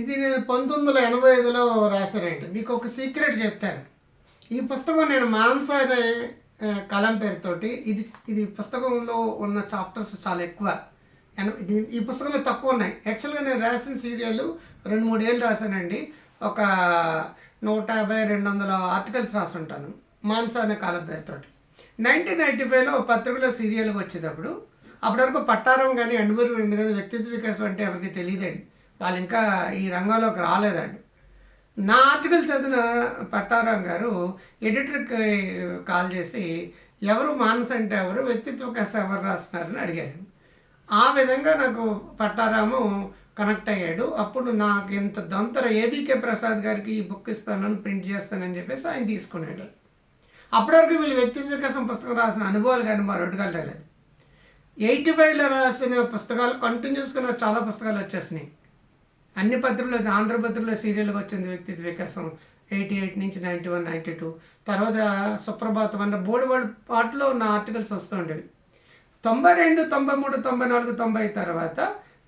ఇది నేను పంతొమ్మిది వందల ఎనభై ఐదులో రాశానండి మీకు ఒక సీక్రెట్ చెప్తాను. ఈ పుస్తకం నేను మానస అనే కలం పేరుతోటి ఇది ఇది పుస్తకంలో ఉన్న చాప్టర్స్ చాలా ఎక్కువ. ఈ పుస్తకంలో తక్కువ ఉన్నాయి. యాక్చువల్గా నేను రాసిన సీరియల్ రెండు మూడు ఏళ్ళు రాశానండి. ఒక నూట యాభై రెండు వందల ఆర్టికల్స్ రాసుంటాను మానస అనే కాలం పేరుతోటి. నైన్టీన్ నైంటీ ఫైవ్లో పత్రికలో సీరియల్కి వచ్చేటప్పుడు అప్పటి వరకు పట్టారం కానీ అండుబూరి ఉంది కదా వ్యక్తిత్వ వికాసం అంటే ఎవరికి తెలియదండి. వాళ్ళు ఇంకా ఈ రంగంలోకి రాలేదండి. నా ఆర్టికల్ చదివిన పట్టారాం గారు ఎడిటర్కి కాల్ చేసి ఎవరు మానస అంటే ఎవరు వ్యక్తిత్వ వికాసం ఎవరు రాస్తున్నారని అడిగారు. ఆ విధంగా నాకు పట్టారాము కనెక్ట్ అయ్యాడు. అప్పుడు నాకు ఇంత దొంతర ఏబీకే ప్రసాద్ గారికి ఈ బుక్ ఇస్తానని ప్రింట్ చేస్తానని చెప్పేసి ఆయన తీసుకున్నాడు. అప్పటి వరకు వీళ్ళు వ్యక్తిత్వ వికాసం పుస్తకం రాసిన అనుభవాలు కానీ మా రెండు రాలేదు ఎయిటీ ఫైవ్లో రాసిన పుస్తకాలు కంటిన్యూస్గా నాకు చాలా పుస్తకాలు వచ్చేసినాయి. అన్ని పత్రికలు ఆంధ్రపత్రికలో సీరియల్గా వచ్చింది వ్యక్తిత్వ వికాసం ఎయిటీ ఎయిట్ నుంచి నైంటీ వన్ నైంటీ టూ. తర్వాత సుప్రభాతం అన్న బోర్డు వాళ్ళ పాటలో ఉన్న ఆర్టికల్స్ వస్తుండేవి తొంభై రెండు తొంభై మూడు తొంభై నాలుగు తొంభై తర్వాత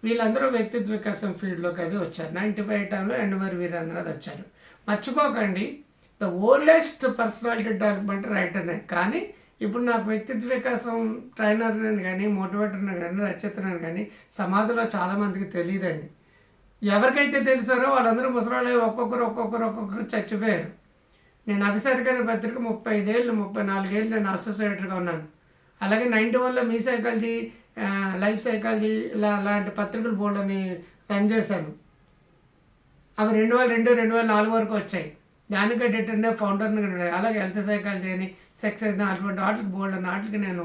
వీళ్ళందరూ వ్యక్తిత్వ వికాసం ఫీల్డ్లోకి అది వచ్చారు. నైంటీ ఫైవ్ టైంలో ఎండమరి వీరేంద్రనాథ్ వచ్చారు. మర్చిపోకండి ద ఓల్డెస్ట్ పర్సనాలిటీ డెవలప్మెంట్ రైటర్నే. కానీ ఇప్పుడు నాకు వ్యక్తిత్వ వికాసం ట్రైనర్ని కానీ మోటివేటర్ని కానీ రచయితని కానీ సమాజంలో చాలామందికి తెలియదండి. ఎవరికైతే తెలిసారో వాళ్ళందరూ ముసలాళ్ళు ఒక్కొక్కరు ఒక్కొక్కరు ఒక్కొక్కరు చచ్చిపోయారు. నేను అభిసరికైన పత్రిక ముప్పై ఐదేళ్ళు ముప్పై నాలుగేళ్ళు నేను అసోసియేటర్గా ఉన్నాను. అలాగే నైంటీ వన్లో మీ సైకాలజీ లైఫ్ సైకాలజీ ఇలా అలాంటి పత్రికలు బోర్డుని రన్ చేశాను. అవి రెండు వేల రెండు రెండు వేల నాలుగు వరకు వచ్చాయి. దానికి ఎడిటర్నే ఫౌండర్ని అలాగే హెల్త్ సైకాలజీ అని సెక్స్ అని అటువంటి వాటికి బోర్డు అని వాటికి నేను